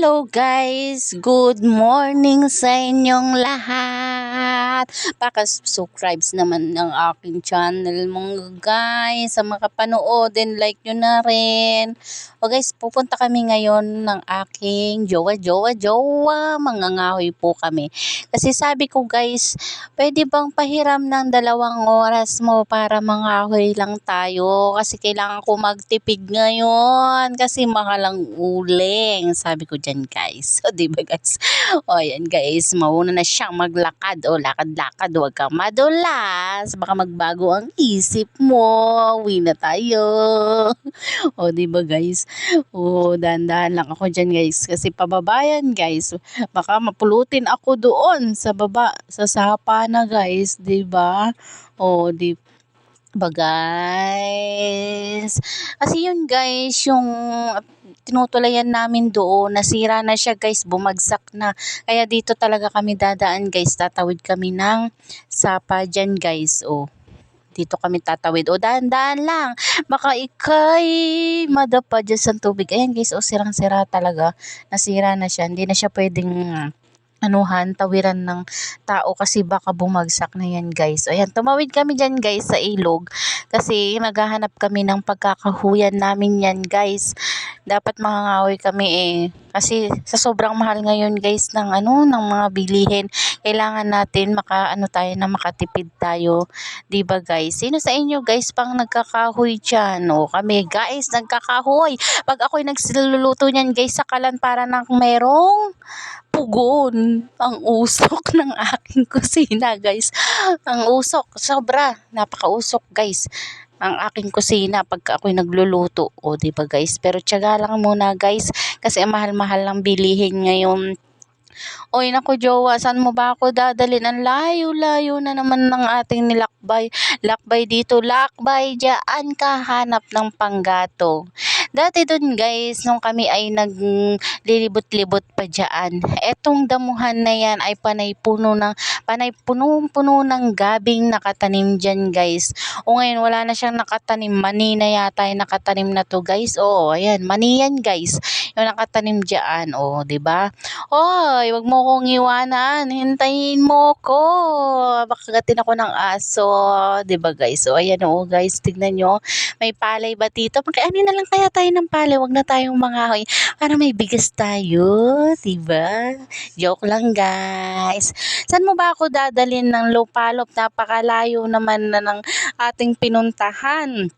Hello guys! Good morning sa inyong lahat! Paka-subscribes naman ng aking channel mga guys. Sa mga panood and like nyo na rin. O guys, pupunta kami ngayon ng aking jowa, jowa, jowa. Mangangahoy po kami. Kasi sabi ko guys, pwede bang pahiram ng dalawang oras mo para mangahoy lang tayo? Kasi kailangan ko magtipid ngayon. Kasi mahal ang uling. Sabi ko dyan guys. O diba guys? O yan guys, mauna na siyang maglakad. O lakad-lakad, huwag kang madulas. Baka magbago ang isip mo. Uwi na tayo. O diba guys? O dahan-dahan lang ako dyan guys. Kasi pababayan guys. Baka mapulutin ako doon sa baba. Sa sapa na guys. Diba? O di ba guys? Kasi yun guys, yung tinutulayan namin doon, nasira na siya guys, bumagsak na. Kaya dito talaga kami dadaan guys, tatawid kami ng sapa dyan guys, oh. Dito kami tatawid. O, dahan-dahan lang. Baka ikay madapa dyan sa tubig. Ayan guys, o, sirang-sira talaga. Nasira na siya. Hindi na siya pwedeng anuhan, tawiran ng tao kasi baka bumagsak na yan guys. Ayan, tumawid kami dyan guys sa ilog kasi naghahanap kami ng pagkakahuyan namin yan guys. Dapat mangangahoy kami eh. Kasi sa sobrang mahal ngayon guys ng ano, ng mga bilihin, kailangan natin maka ano tayo na makatipid tayo. 'Di ba guys? Sino sa inyo guys pang nagkakahoy diyan? O kami guys, nagkakahoy. Pag ako'y nagluluto niyan guys sa kalan para nang merong pugon ang usok ng aking kusina guys. Ang usok, sobra. Napakausok guys ang aking kusina pagka ako'y nagluluto. O, di ba guys? Pero tiyaga lang muna guys kasi mahal-mahal lang bilihin ngayon. Oy, naku jowa, saan mo ba ako dadalhin? Ang layo-layo na naman ng ating nilakbay. Lakbay dito, lakbay dyan ka hanap ng panggatong. Dati dun guys, nung kami ay naglilibot-libot pa dyan, etong damuhan na yan ay panay puno ng, panay puno-puno ng gabing nakatanim dyan guys. O ngayon, wala na siyang nakatanim. Mani na yata yung nakatanim na to guys. Oo, ayan, mani yan guys. Yung nakatanim dyan. O, di ba? Hoy, wag mo kong iwanan. Hintayin mo ko. Baka gatin ako ng aso. 'Di ba guys? So, ayan o guys. Tignan nyo. May palay ba dito? Magkaani na lang kaya tayo ng palay. Wag na tayong mangahoy. Para may bigas tayo. 'Di? Joke lang guys. Saan mo ba ako dadalhin ng lupalop? Napakalayo naman na ng ating pinuntahan.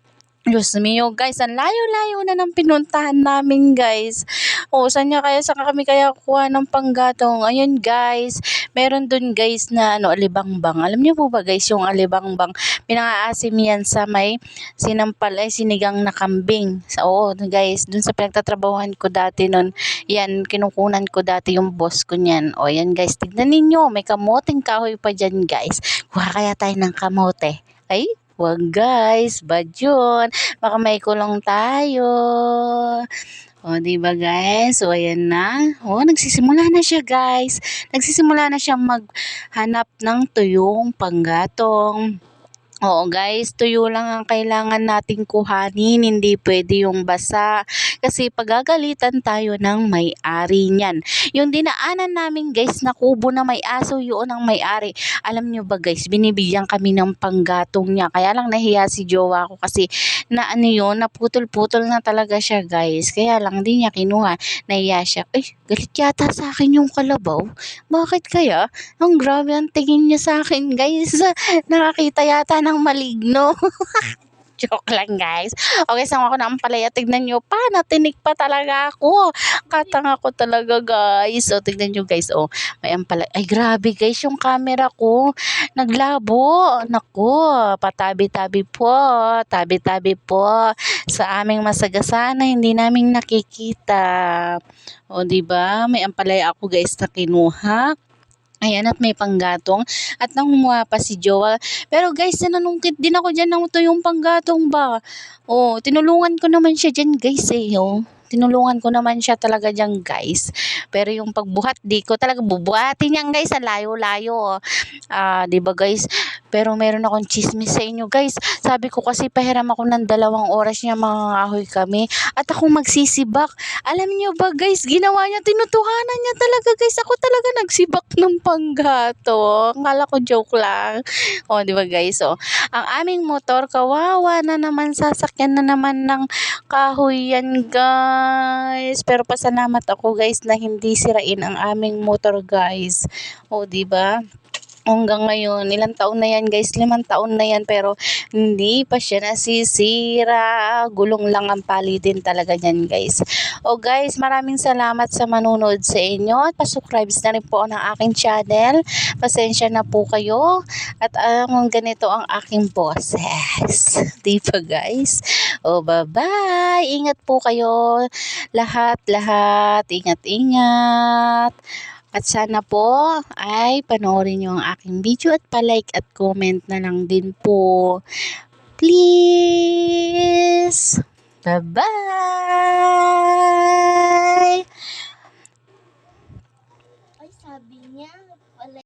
Diyos mio guys, ang layo-layo na ng pinuntahan namin guys. O, saan niya kaya, saan kami kaya kuha ng panggatong? Ayun guys, meron dun guys na ano, alibangbang. Alam niyo po ba guys, yung alibangbang, pinangaasim yan sa may sinampal ay sinigang na kambing. So, oo guys, dun sa pinagtatrabahuhan ko dati nun, yan, kinukunan ko dati yung boss ko niyan. O, yan guys, tignan ninyo, may kamoteng kahoy pa dyan guys. Kuha kaya tayo ng kamote. Ay, Wag guys, bad yun. Baka may kulong tayo. O, ba guys? O, ayan na. O, nagsisimula na siya guys. Nagsisimula na siya maghanap ng tuyong panggatong. Oo guys, tuyo lang ang kailangan nating kuhanin, hindi pwede yung basa. Kasi pagagalitan tayo ng may-ari niyan. Yung dinaanan namin guys na kubo na may aso yun ang may-ari. Alam nyo ba guys, binibigyan kami ng panggatong niya. Kaya lang nahiya si jowa ko kasi na ano yun, naputol-putol na talaga siya guys. Kaya lang di niya kinuha, nahiya siya. Ay, galit yata sa akin yung kalabaw. Bakit kaya? Ang grabe ang tingin niya sa akin guys. Nakakita yata maligno. Joke lang guys. Okay, sama ko na ang palaya. Tignan nyo pa, natinig pa talaga ako. Katanga ko talaga guys. So, tignan nyo guys. Oh, may ampalaya. Ay, grabe guys, yung camera ko. Naglabo. Naku, patabi-tabi po. Tabi-tabi po. Sa aming masagasana, hindi namin nakikita. O, di ba? May ampalaya ako guys na kinuha. Ayan, at may panggatong. At nangunguha pa si Jowa. Pero guys, nanunungkit din ako dyan ng ito yung panggatong ba. Oh, tinulungan ko naman siya dyan guys eh. Oh. Tinulungan ko naman siya talaga diyan guys. Pero yung pagbuhat, di ko talaga bubuhatin yan guys, sa layo-layo. Ah, 'di ba guys? Pero meron akong chismis sa inyo guys. Sabi ko kasi pahiram ako ng dalawang oras niya mangangahoy kami. At ako magsisibak. Alam niyo ba guys, ginawa niya, tinutuhanan niya talaga guys. Ako talaga nagsibak ng panggato. Akala ko joke lang. O, di ba guys? O, ang aming motor, kawawa na naman, sasakyan na naman ng kahoy yan guys. Pero pasalamat ako guys na hindi sirain ang aming motor guys. O, di ba? hanggang ngayon, ilang taon na yan guys, limang taon na yan pero hindi pa siya nasisira. Gulong lang ang pali din talaga yan guys. O guys, maraming salamat sa manunod sa inyo at pasubscribe na rin po ng aking channel. Pasensya na po kayo at ang ganito ang aking boses. Di ba guys? O bye-bye! Ingat po kayo lahat-lahat. Ingat-ingat. At sana po ay panoorin nyo ang aking video at palike at comment na lang din po. Please! Bye-bye!